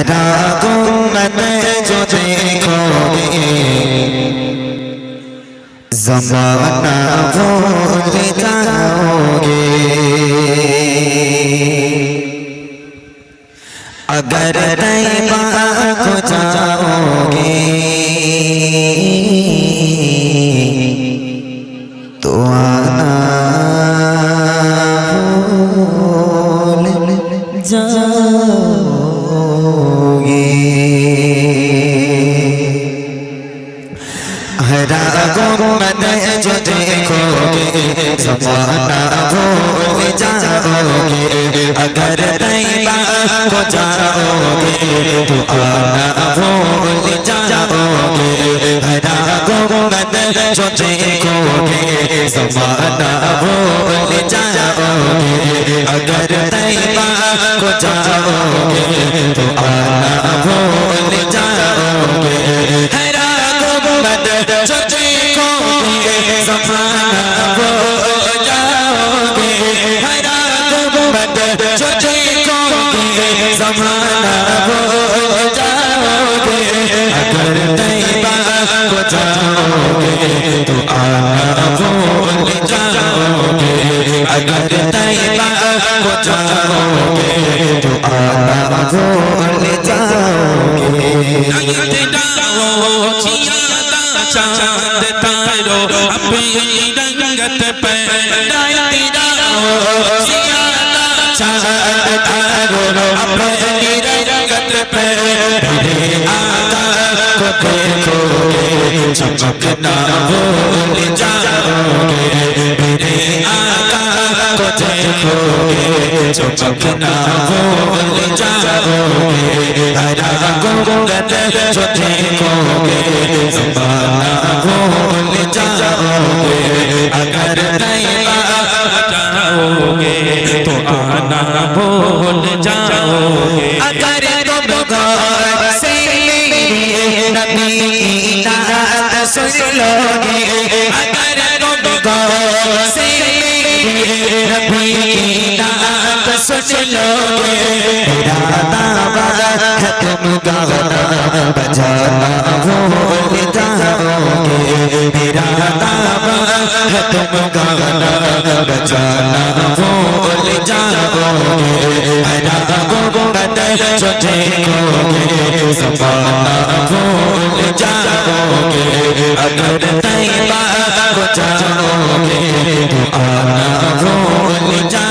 हरा गुम्मत जो देखोगे जमाना भूल जाओगे अगर तैबा को जाओगे زمانہ بھول جاؤ گے۔ اگر طیبہ کو جاؤ گے۔ চোখে না ভুলে যাও হরা लोगे मेरा दावा है तुम गाना बजाना भूल जाओगे मेरा दावा है तुम गाना बजाना भूल जाओगे हरा गुंबद जो देखोगे जमाना भूल जाओगे अगर तैबा को जाओगे तो आना भूल जाओगे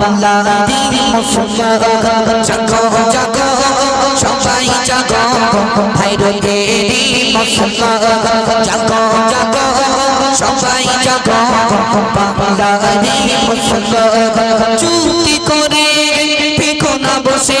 বাংলাদেশ মুসলমান জাগো জাগো। সবাই জাগো। জাগো বাংলাদেশ মুসলমান চুক্তি করে বসে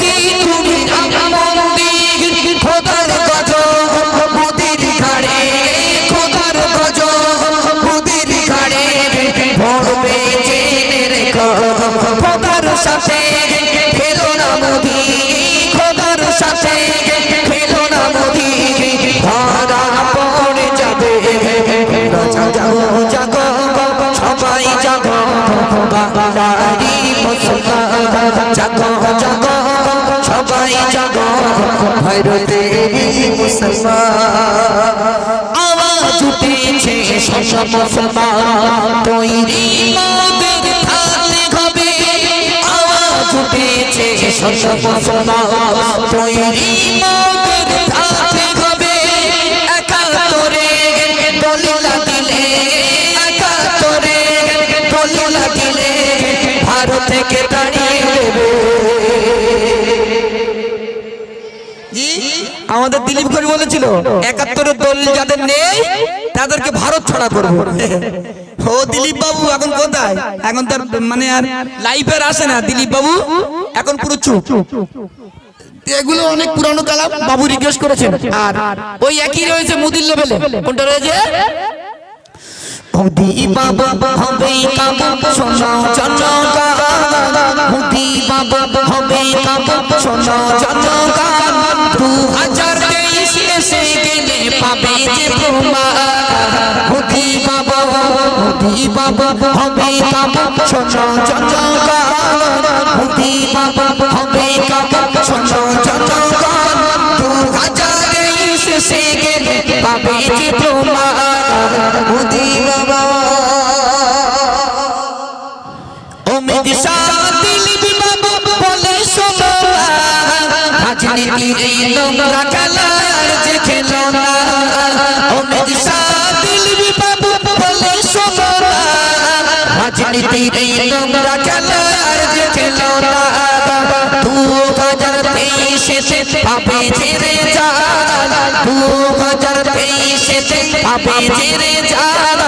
জাগো মুসলমান। জাগো জাগো সবাই জাগো। ভারতেরই মুসলমান। আওয়াজ উঠেছে সব মুসলমান। তৈরি মোদের থাকতে হবে। আওয়াজ উঠেছে সব মুসলমান। তৈরি মোদের থাকতে আমাদের দিলীপ ঘোষ বলেছিল একাত্তরের দলিল যাদের নেই তাদেরকে ভারত ছড়া করব। ও দিলীপ বাবু এখন কোথায়? এখন তার মানে আর লাইফের আসে না দিলীপ বাবু। এখন পুরো চুপ। এগুলো অনেক পুরানো কালাম বাবু রিকোয়েস্ট করেছেন। আর ওই একই রয়েছে মুদির লেভেলে কোনটা রয়েছে? মোদি বাবা হবে কাবু জনকা মোদি বাবা হবে কাবু জনকা মোদি বাবা হবে কাবু শোনো জনকা মোদি বাবা হবে কাবু শোনো জনকা দু হাজার এসে গেলে যে খেলো রাজনীতির এই নোংরা যে খেলো না দু হাজার তেইশে পাবে ছেড়ে যান। দু হাজার তেইশে পাবে ছেড়ে যান।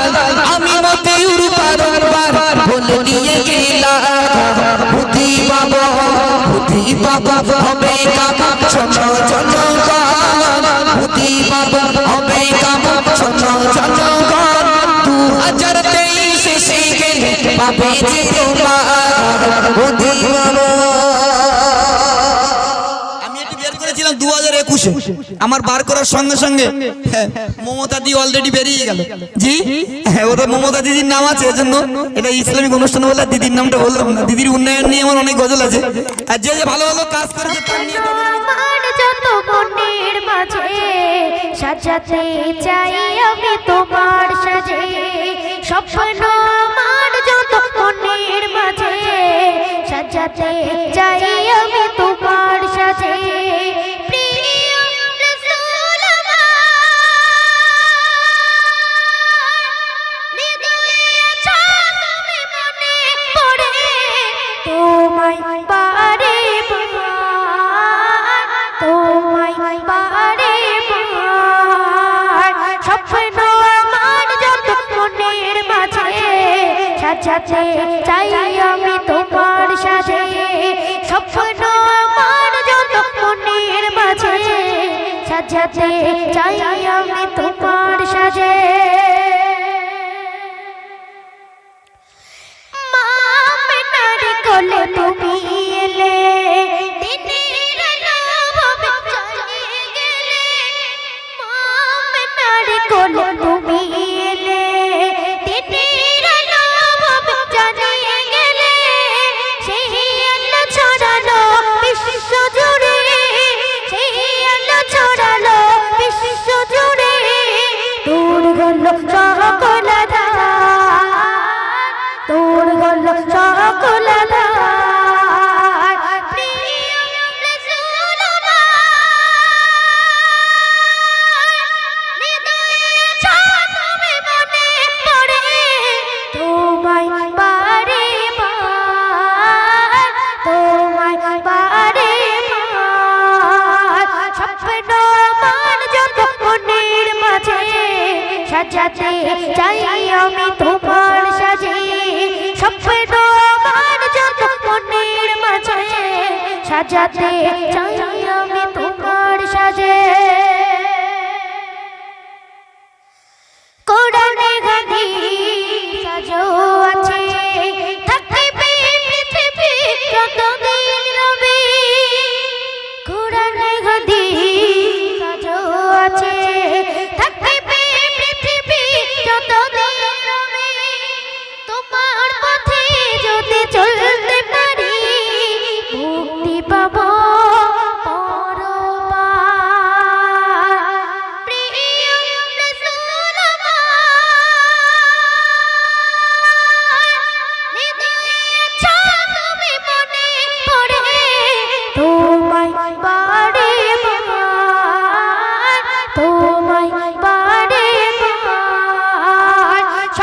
আমি মতিউর বারবার বলে দিয়ে গেলাম। বুদ্ধি বাবা বুদ্ধি বাবা হবে কাকা? আমি এটি বের করেছিলাম দু হাজার একুশে। আমার বার করার সঙ্গে সঙ্গে হ্যাঁ, মমতা দি অলরেডি বেরিয়ে গেল। জি? হ্যাঁ ওদের মমতা দিদির নাম আছে এজন্য এটা ইসলামিক অনুষ্ঠান বলে দিদির নামটা বললাম না। দিদির উন্নয়ন নিয়ে আমার অনেক গজল আছে। আর যে যে ভালো ভালো কাজ করেছে তার নিয়ে সাজাতে চাই আমি তোমার সাজে। স্বপ্ন আমার সাজাতে চাই আমি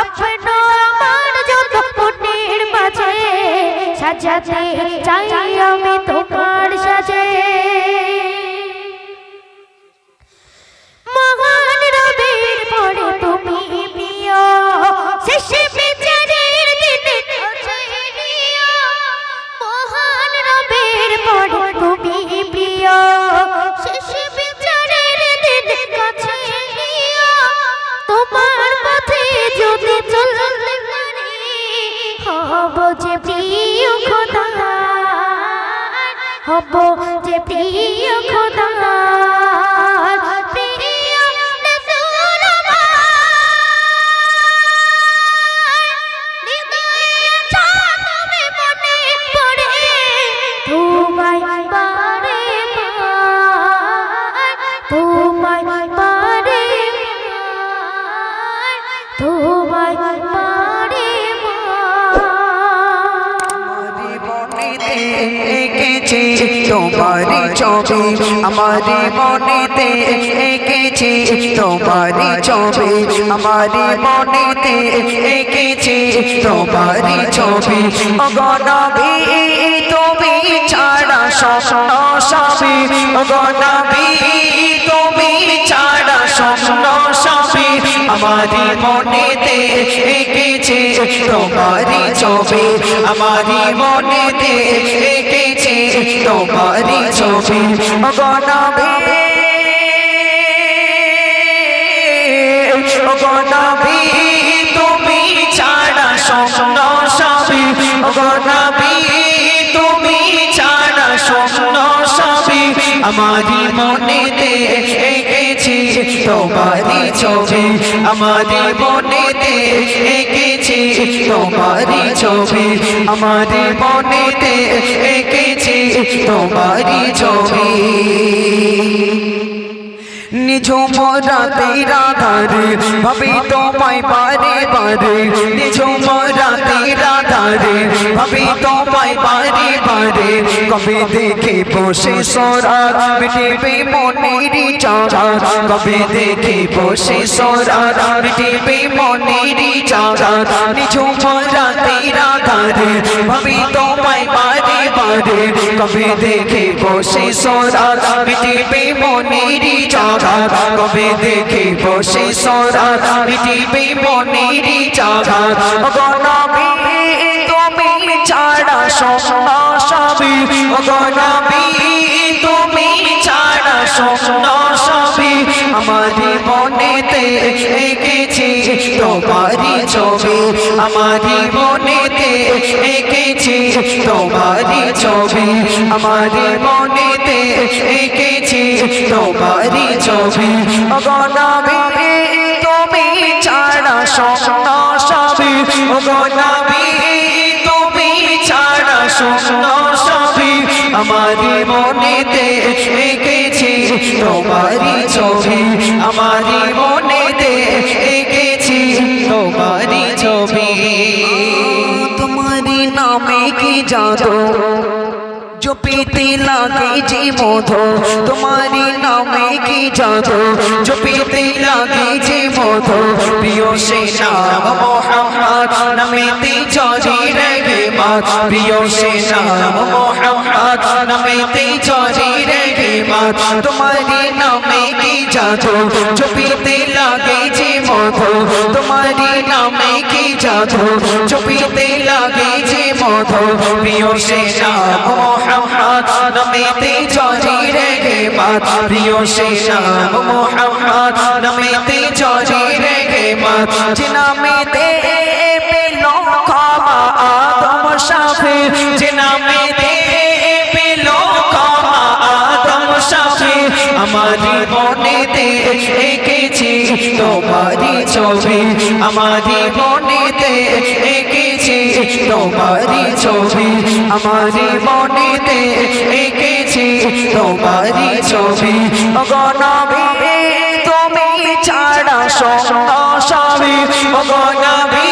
স্বপ্ন আমার যত মনের মাঝে সাজাতে চাই। বার আমারি মনেতে এঁকেছি। তোমারি ছবি আমারি মনেতে এঁকেছি। তোমারি ছবি অগণবি তুমি ছাড়া স্বপ্ন সবই। অগণবি তুমি ছাড়া স্বপ্ন আমারি মনেতে এঁকেছি তোমারি ছবি। আমারি মনেতে এঁকেছি তোমারি ছবি। অগণবি অগণবি তুমি ছাড়া স্বপ্ন সবই। অগণবি তুমি ছাড়া স্বপ্ন সবই। আমারি এঁকেছি তোমারি ছবি আমারি মনেতে এঁকেছি। তোমারি ছবি আমারি মনেতে এঁকেছি। তোমারি ছবি। নিঝুম রাতে রাধারে ভাবি তোমায় বারে বারে নিঝুম রাতে রাধারে ভাবি তোমায় বারে বারে, কবে দেখে বসে সোরা, মিটিবে মনেরি চারা কবে দেখে বসে সোরা, মিটিবে মনেরি চারা নিঝুম রাতে রাধারে, ভাবি তোমায় বারে বারে কবে দেখে বসে সোরা মিটিবে মনেরি চাঘাত কবে দেখে বসে সোরা মিটিবে মনেরি চাঘাত গণবি তুমি ছাড়া স্বপ্ন সবি গণবি তুমি ছাড়া সবই আমারি মনেতে এঁকেছি তোমারি ছবি। আমারি মনেতে এঁকেছি তোমারি ছবি। আমারি মনেতে এঁকেছি তোমারি ছবি। অগণবি তুমি ছাড়া স্বপ্ন সবই। অগণবি তুমি ছাড়া স্বপ্ন সবই। আমারি মনেতে এঁকেছি তোমারি ছবি। আমারি মনেতে এঁকেছি তোমারি ছবি। তোমারি নামে কি জাদু? জপিতে লাগে যে মধু তোমারি নামে কি জাদু জপিতে লাগে যে মধু প্রিয় সে নাম মোহাম্মদ নামেতে চরি রেগে মাত প্রিয় সে নাম মোহাম্মদ নামেতে চরি রেগে মাত তোমারি নামে কি জাদু জপিতে লাগে যে মধু। তোমারি নামে কি জাদু? জপিতে লাগে যে মধু। প্রিয় সে নাম মোহাম্মদ, নামেতে চরি রেগে মাত প্রিয় সে নাম মোহাম্মদ, নামেতে চরি রেগে মাত যে নামেতে আমারি মনেতে এঁকেছি তোমারি ছবি। আমারি মনেতে এঁকেছি তোমারি ছবি। অগণবি তুমি ছাড়া স্বপ্ন সবই অগণবি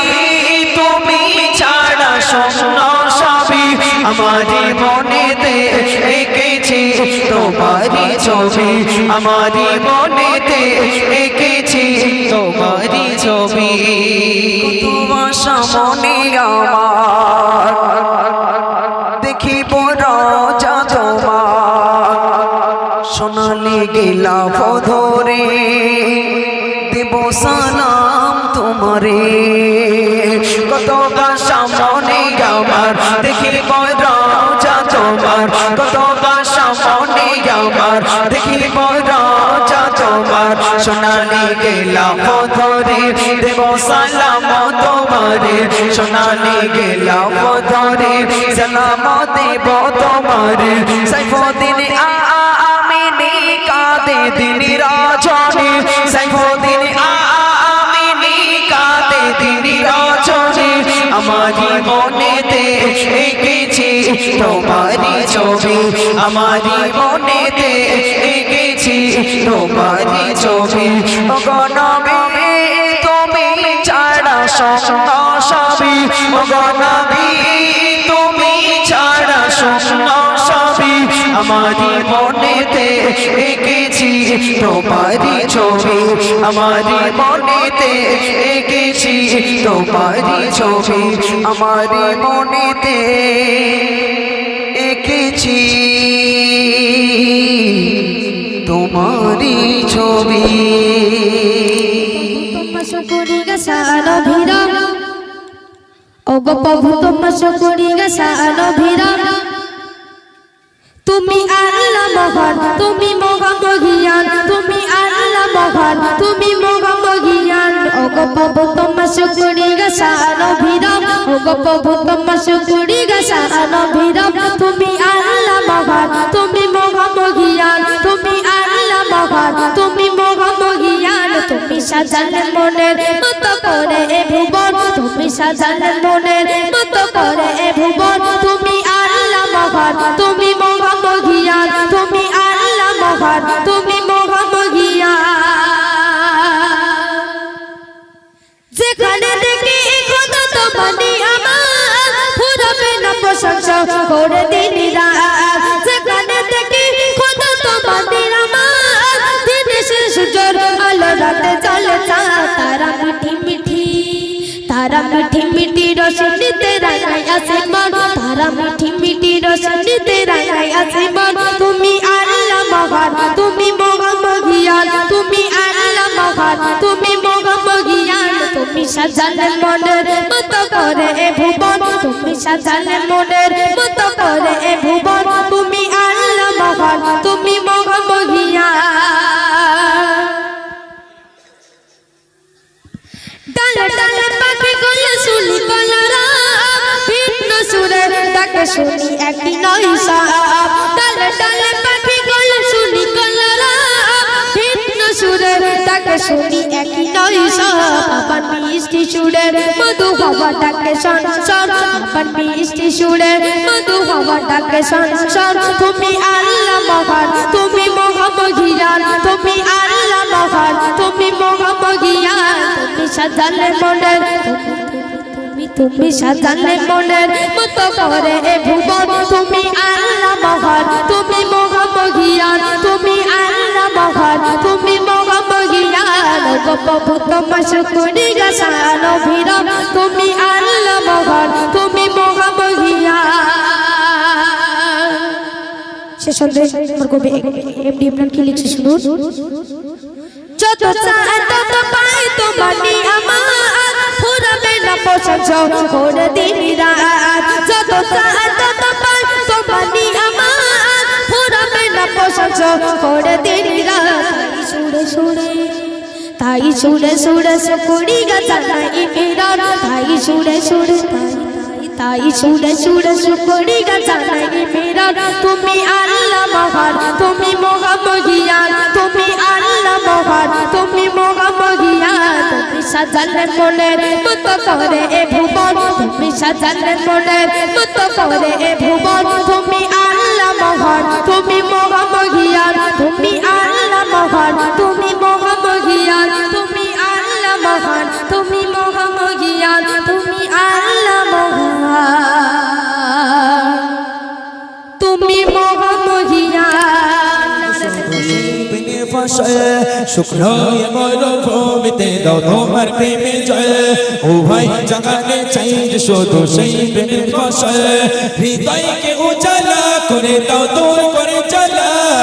তুমি ছাড়া স্বপ্ন সবই আমারি মনেতে তোমারি ছবি আমারি মনেতে এঁকেছি তোমারি ছবি। তোমার সামনে আমার, দেখিব রাজা তোমার। সোনালি গেলা ধরে, দেব সালাম তোমারে। কত বাসা মনে আমার, দেখিব দেখিব সোনালি গেলা ধরে দেব সালাম তোমারে, সোনালি গেলা ধরে সালাম দেব তোমারে। সাইফুদ্দিন আমিনি কাদে দিন রাজনী, সাইফুদ্দিন আমারি মনেতে এঁকেছি তোমারি ছবি। আমারি মনেতে এঁকেছি তোমারি ছবি। গণবে তুমি ছাড়া সবই। গণবি আমারি মনেতে এঁকেছি তোমারি ছবি, আমারি মনেতে এঁকেছি তোমারি ছবি, আমারি মনেতে এঁকেছি তোমারি ছবি। তোমার সকরি গাছানো ভিড় ও গো প্রভু, তোমার সকরি গাছানো ভিড় তুমি আল্লাহ মহান, তুমি মহামহিয়ান, তুমি আল্লাহ মহান, তুমি মহামহিয়ান। ও গো প্রভু তোমার সকরি গাছানো ভিড় ও গো প্রভু তোমার সকরি গাছানো ভিড় তুমি আল্লাহ মহান, তুমি মহামহিয়ান, তুমি আল্লাহ মহান, তুমি মহামহিয়ান। তুমি সাজালে মনের মতো করে এ ভুবন, তুমি সাজালে মনের মতো করে এ ভুবন। তুমি আল্লাহ মহান, তুমি মহামহিয়ান তুমি আল্লাহ মহান তুমি মহামহিয়ান যেখানে দেখি খোদা তো মানে আমার ফুরাবে না প্রশংসা করে দিন তারা মিঠি মিঠি রোশনীতে রাঙাই মন। তারা মিঠি মিঠি রোশনীতে রাঙাই মন। তুমি আল্লাহ মহান, তুমি মহামহিয়ান তুমি আল্লাহ মহান, তুমি তুমি সাজালে মনের মতো করে ভুবন। তুমি সাজালে মনের মতো করে তুমি আল্লাহ মহান, তুমি মহামহিয়ান তুমি আল্লাহ মহান, তুমি মহামহিয়ান তুমি সাজালে মনের, তুমি সাজালে করে এ ভুবন। তুমি আল্লাহ মহান, তুমি তুমি আল্লাহ মহান, তুমি তুমি আল্লাহ মহান তুমি মহামহিয়ান সে সন্দেহ আমার কবি এমডি ইমরান কি লিখছে শুনুন? যত চায় তত পাই তোমানি আমার। ফুরাবে না প্রশংসা করে দিন রাত। যত চায় তত পাই তোমানি আমার। ফুরাবে না প্রশংসা করে দিন রাত। সুরে সুরে। তাই সুরে সুরে সুকুড়ি গাছানা ইমিরান তাই সুরে সুরে তাই তাই সুরে সুরে সুকুড়ি গাছানা ইমিরান তুমি আল্লাহ মহান, তুমি মহামহিয়ান তুমি আল্লাহ মহান, তুমি মহামহিয়ান তুমি সাজালে মনের মতো করে এ ভুবন, তুমি সাজালে মনের মতো করে এ ভুবন। মহান শুক্র মরুভূমিতে দাও তোমার প্রেমে জয়। ও ভাই জাগানে চাই যে শুধু সেই প্রেমে বসে হৃদয়কে উজালা করে দাও দূর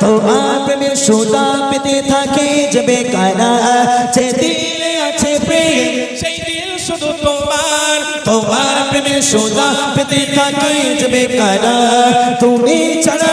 তোমার প্রেমের সুদা পেতে থাকে যাবে বেকারা যে দিলে আছে প্রেম, সেই দিল শুধু তোমার। তোমার প্রেমের সুদা পেতে থাকে যাবে বেকারা তুমি ছাড়া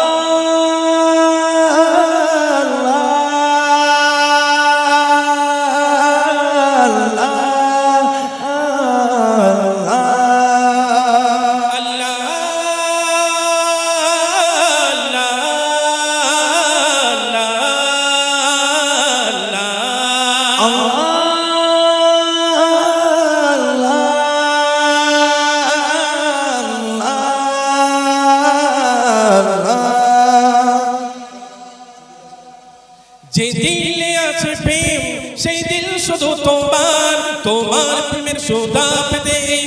আছে প্রেম সেই দিল শুধু তোমার তোমার প্রেমের সুদা পেতে এই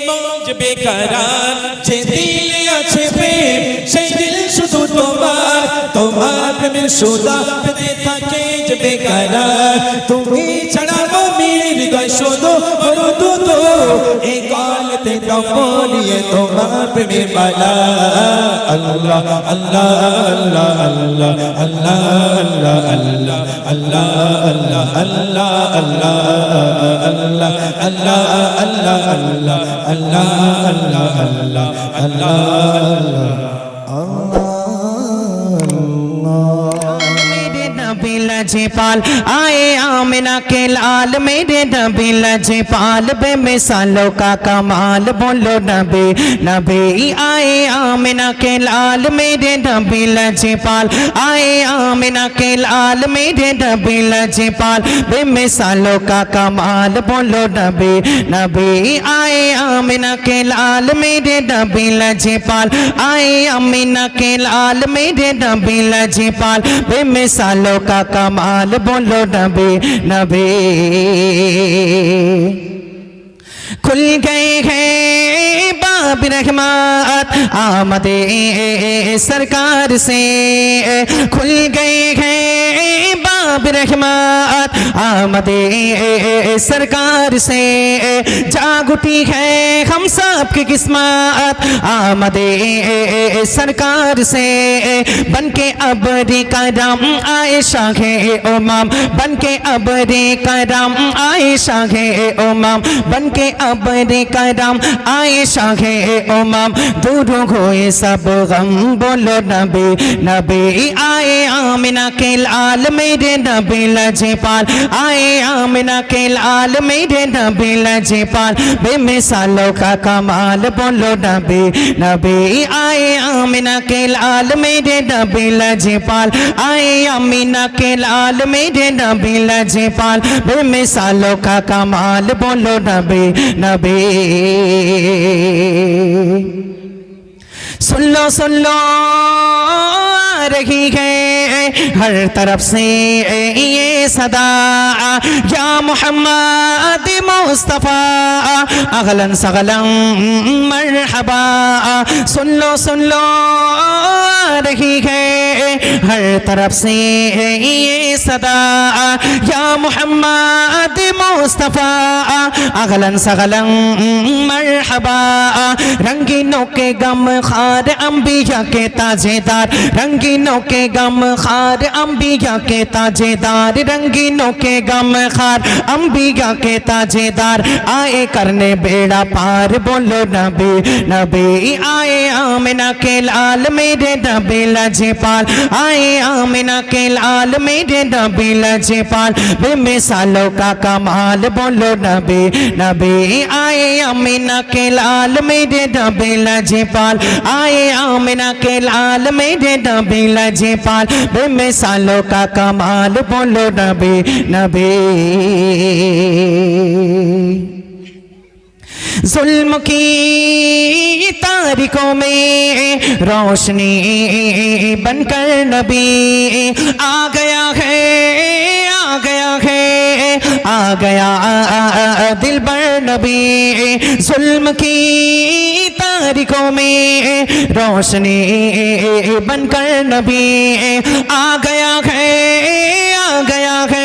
বেকারার। যে দিলে আছে প্রেম সেই দিল শুধু তোমার তোমার প্রেমের সুদা পেতে থাকে যে বেকারার। তুমি ছাড়া মমির হৃদয় শুধু এই গলতে দমলিয়ে তোমার প্রেমের মালা আল্লাহ আল্লাহ আল্লাহ আল্লাহ আল্লাহ আল্লাহ আল্লাহ আল্লাহ আল্লাহ আল্লাহ আল্লাহ আল্লাহ আল্লাহ আল্লাহ আল্লাহ আল্লাহ আল্লাহ আল্লাহ আল্লাহ मेरे لجے پال آئے آمنہ کے لال میرے نبی لجے پال بے مثالوں کا کمال بولو نبی نبی آئے آمنہ کے لال میرے نبی لجے پال آئے آمنہ کے لال میرے نبی لجے پال بے مثالوں کا کمال بولو نبی نبی آئے آمنہ کے لال میرے نبی لجے پال آئے آمنہ کے لال میرے نبی لجے پال بے مثالوں کا کمال কামাল বলো নবে নবে। খুল গই হে বাপ রহমাত আমাদে সরকার সে। খুল গই হে برحمات آمد سرکار سے جاگ اٹھی ہے ہم سب کی قسمت۔ آمد سرکار سے بن کے ابری کرم آئے شاہ امام۔ بن کے ابری کرم آئے شاہ امام۔ بن کے ابری کرم آئے شاہ امام۔ دور ہوئے سب غم، بولو نبی نبی آئے آمینہ کے لال میرے নবী লাজপাল আয়ে আমনা কে লাল মেরে নবী লাজপাল বেমিসালো কা কামাল বলো নবী নবী আয়ে আমনা কে লাল মেরে নবী লাজপাল আয়ে আমিনা কে লাল মেরে নবী লাজপাল বেমিসালো কা কামাল বলো নবী নবী সুল্লো সুল্লো आ रही है हर तरफ से ये सदा या मोहम्मद मुस्तफ़ा अगलन सगलम मरहबा सुन लो सुन लो आ रही है ہر طرف سے یہ صدا، یا محمد مصطفیٰ اغلن سغلن مرحبا، رنگینوں کے غم خار انبیاء کے تاجے دار، رنگینوں کے غم خار انبیاء کے تاجے دار، رنگینوں کے غم خار انبیاء کے تاجے دار۔ آئے کرنے بیڑا پار، بولو نبی نبی آئے آمنہ کے لال، میرے نبی لجے پال পার আয়ে আমিনাকে লাল মেরে নবী লাজে পার বেমিসালো কা কামাল বলো নবে নবে আয়ে আমিনাকে লাল মেরে নবী লাজে পার আয়ে আমিনাকে লাল মেরে নবী লাজে পার বেমিসালো কা কামাল বলো নবে নবে ظلم کی تاریکوں میں روشنی بن کر نبی آ گیا ہے، آ گیا ہے، آ گیا دل بر نبی ظلم کی تاریخوں میں روشنی بن کر نبی آ گیا ہے، آ گیا ہے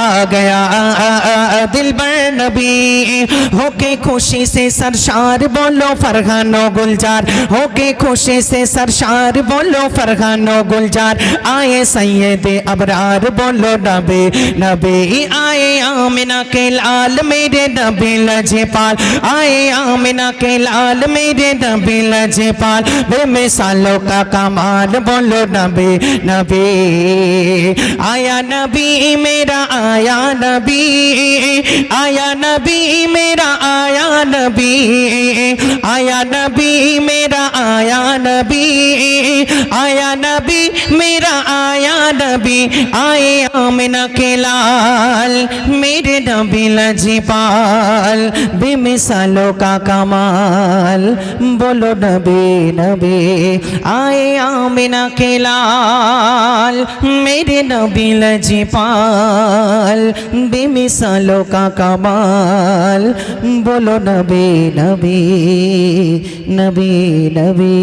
آ گیا دل بر نبی۔ ہو کے خوشی سے سرشار بولو فرحان و گلجار ہو کے خوشی سے سرشار بولو فرحان و گلجار آئے سید ابرار بولو نبی نبی۔ آئے آمنہ کے لال میرے نبی لجے پال۔ آئے آمنہ کے لال میرے نبی لجے پال۔ بے مثالوں کا کمال بولو نبی نبی۔ آیا نبی میرا آ آیا نبی آیا نبی میرا، آیا نبی آیا نبی میرا، آیا نبی آیا نبی میرا، آیا نبی، آئے آمنا کے لال، میرے نبی لجی پال بے مثالوں کا کمال، بولو نبی نبی، آئے آمنا کے لال، میرے نبی لجی پال কামাল বেমিসালো কা কামাল বলো নবী নবী নবী নবী